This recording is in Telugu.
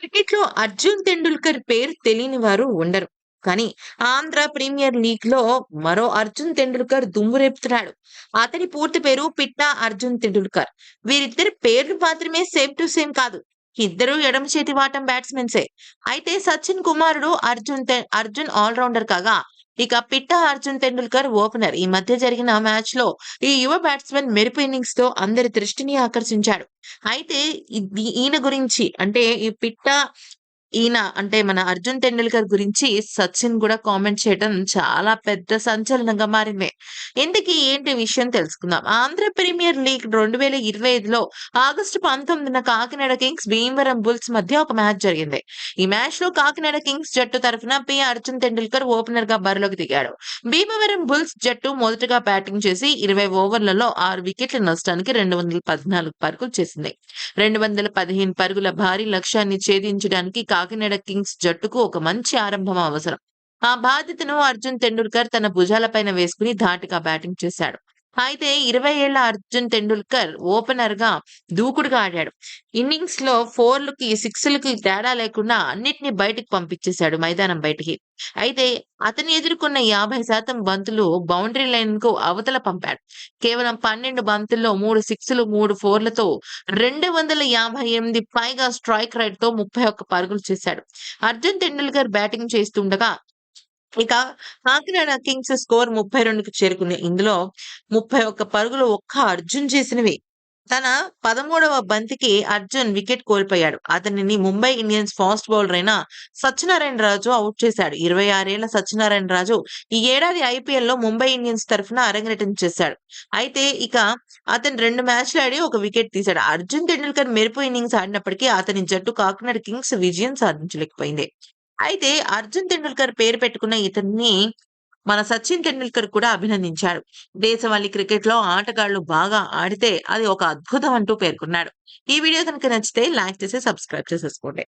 క్రికెట్లో అర్జున్ తెండూల్కర్ పేరు తెలియని వారు ఉండరు. కానీ ఆంధ్ర ప్రీమియర్ లీగ్లో మరో అర్జున్ తెండూల్కర్ దుమ్ము రేపుతున్నాడు. అతని పూర్తి పేరు పిట్టా అర్జున్ తెండూల్కర్. వీరిద్దరి పేర్లు మాత్రమే సేమ్ టు సేమ్ కాదు. ఇద్దరు ఎడమ చేతి వాటం బ్యాట్స్‌మెన్సే. అయితే సచిన్ కుమారుడు అర్జున్ అర్జున్ ఆల్రౌండర్ కాగా ఇక పిట్ట అర్జున్ తెండూల్కర్ ఓపెనర్. ఈ మధ్య జరిగిన మ్యాచ్లో ఈ యువ బ్యాట్స్మెన్ మెరుపు ఇన్నింగ్స్తో అందరి దృష్టిని ఆకర్షించాడు. అయితే ఈయన గురించి అంటే ఈ పిట్ట ఈయన అంటే మన అర్జున్ టెండూల్కర్ గురించి సచిన్ కూడా కామెంట్ చేయడం చాలా పెద్ద సంచలనంగా మారింది. ఇంతకీ ఏంటి విషయం తెలుసుకుందాం. ఆంధ్ర ప్రీమియర్ లీగ్ 2025లో ఆగస్టు 19న కాకినాడ కింగ్స్, భీమవరం బుల్స్ మధ్య ఒక మ్యాచ్ జరిగింది. ఈ మ్యాచ్లో కాకినాడ కింగ్స్ జట్టు తరఫున పి. అర్జున్ టెండూల్కర్ ఓపెనర్గా బరిలోకి దిగాడు. భీమవరం బుల్స్ జట్టు మొదటగా బ్యాటింగ్ చేసి 20 ఓవర్లలో ఆరు వికెట్ల నష్టానికి 214 పరుగులు చేసింది. 215 పరుగుల భారీ లక్ష్యాన్ని ఛేదించడానికి కాకినాడ కింగ్స్ జట్టుకు ఒక మంచి ఆరంభం అవసరం. ఆ బాధ్యతను అర్జున్ తెండూల్కర్ తన భుజాలపైన వేసుకుని ధాటిగా బ్యాటింగ్ చేశాడు. అయితే 20 ఏళ్ళ అర్జున్ టెండూల్కర్ ఓపెనర్గా దూకుడుగా ఆడాడు. ఇన్నింగ్స్లో ఫోర్‌లకి, సిక్స్‌లకి తేడా లేకుండా అన్నిటిని బయటికి పంపించేశాడు మైదానం బయటికి. అయితే అతను ఎదుర్కొన్న 50% బంతులు బౌండరీ లైన్కు అవతల పంపాడు. కేవలం 12 బంతుల్లో మూడు సిక్స్‌లు, మూడు ఫోర్‌లతో 258 పైగా స్ట్రైక్ రైడ్తో ముప్పై ఒక్క పరుగులు చేశాడు. అర్జున్ టెండూల్కర్ బ్యాటింగ్ చేస్తుండగా ఇక కాకినాడ కింగ్స్ స్కోర్ 32కి చేరుకుంది. ఇందులో 31 పరుగులు ఒక్క అర్జున్ చేసినవి. తన 13వ బంతికి అర్జున్ వికెట్ కోల్పోయాడు. అతనిని ముంబై ఇండియన్స్ ఫాస్ట్ బౌలర్ అయిన సత్యనారాయణ రాజు అవుట్ చేశాడు. 26 ఏళ్ళ సత్యనారాయణ రాజు ఈ ఏడాది ఐపీఎల్‌లో ముంబై ఇండియన్స్ తరఫున అరంగేటం చేశాడు. అయితే ఇక అతను రెండు మ్యాచ్‌లు ఆడి ఒక వికెట్ తీశాడు. అర్జున్ టెండూల్కర్ మెరుపు ఇన్నింగ్స్ ఆడినప్పటికీ అతని జట్టు కాకినాడ కింగ్స్ విజయం సాధించలేకపోయింది. అయితే అర్జున్ టెండూల్కర్ పేరు పెట్టుకున్న ఇతన్ని మన సచిన్ టెండూల్కర్ కూడా అభినందించాడు. దేశవాళీ క్రికెట్‌లో ఆటగాళ్ళు బాగా ఆడితే అది ఒక అద్భుతం అంటూ పేర్కొన్నాడు. ఈ వీడియో కనుక నచ్చితే లైక్ చేసి సబ్స్క్రైబ్ చేసేసుకోండి.